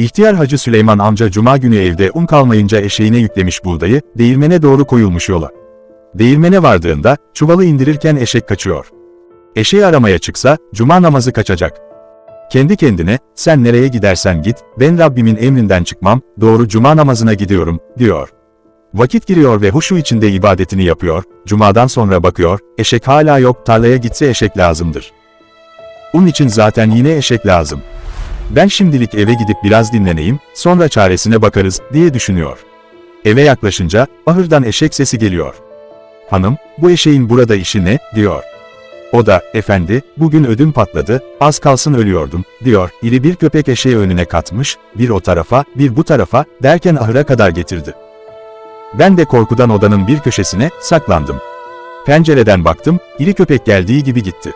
İhtiyar Hacı Süleyman amca cuma günü evde un kalmayınca eşeğine yüklemiş buğdayı, değirmene doğru koyulmuş yola. Değirmene vardığında, çuvalı indirirken eşek kaçıyor. Eşeği aramaya çıksa, cuma namazı kaçacak. Kendi kendine, sen nereye gidersen git, ben Rabbimin emrinden çıkmam, doğru cuma namazına gidiyorum, diyor. Vakit giriyor ve huşu içinde ibadetini yapıyor, cumadan sonra bakıyor, eşek hala yok, tarlaya gitse eşek lazımdır. Un için zaten yine eşek lazım. Ben şimdilik eve gidip biraz dinleneyim, sonra çaresine bakarız, diye düşünüyor. Eve yaklaşınca, ahırdan eşek sesi geliyor. Hanım, bu eşeğin burada işi ne, diyor. O da, efendi, bugün ödüm patladı, az kalsın ölüyordum, diyor. İri bir köpek eşeği önüne katmış, bir o tarafa, bir bu tarafa, derken ahıra kadar getirdi. Ben de korkudan odanın bir köşesine, saklandım. Pencereden baktım, iri köpek geldiği gibi gitti.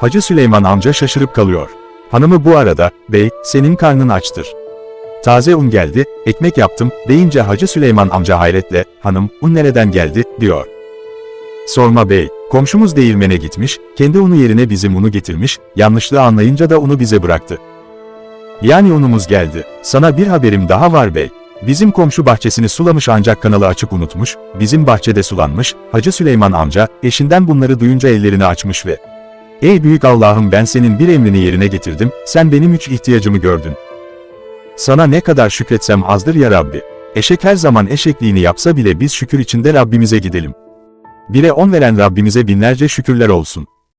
Hacı Süleyman amca şaşırıp kalıyor. Hanımı bu arada, bey, senin karnın açtır. Taze un geldi, ekmek yaptım, deyince Hacı Süleyman amca hayretle, hanım, un nereden geldi, diyor. Sorma bey, komşumuz değirmene gitmiş, kendi unu yerine bizim unu getirmiş, yanlışlığı anlayınca da unu bize bıraktı. Yani unumuz geldi, sana bir haberim daha var bey. Bizim komşu bahçesini sulamış ancak kanalı açık unutmuş, bizim bahçede sulanmış, Hacı Süleyman amca, eşinden bunları duyunca ellerini açmış ve Ey büyük Allah'ım ben senin bir emrini yerine getirdim, sen benim üç ihtiyacımı gördün. Sana ne kadar şükretsem azdır ya Rabbi. Eşek her zaman eşekliğini yapsa bile biz şükür içinde Rabbimize gidelim. Bire on veren Rabbimize binlerce şükürler olsun.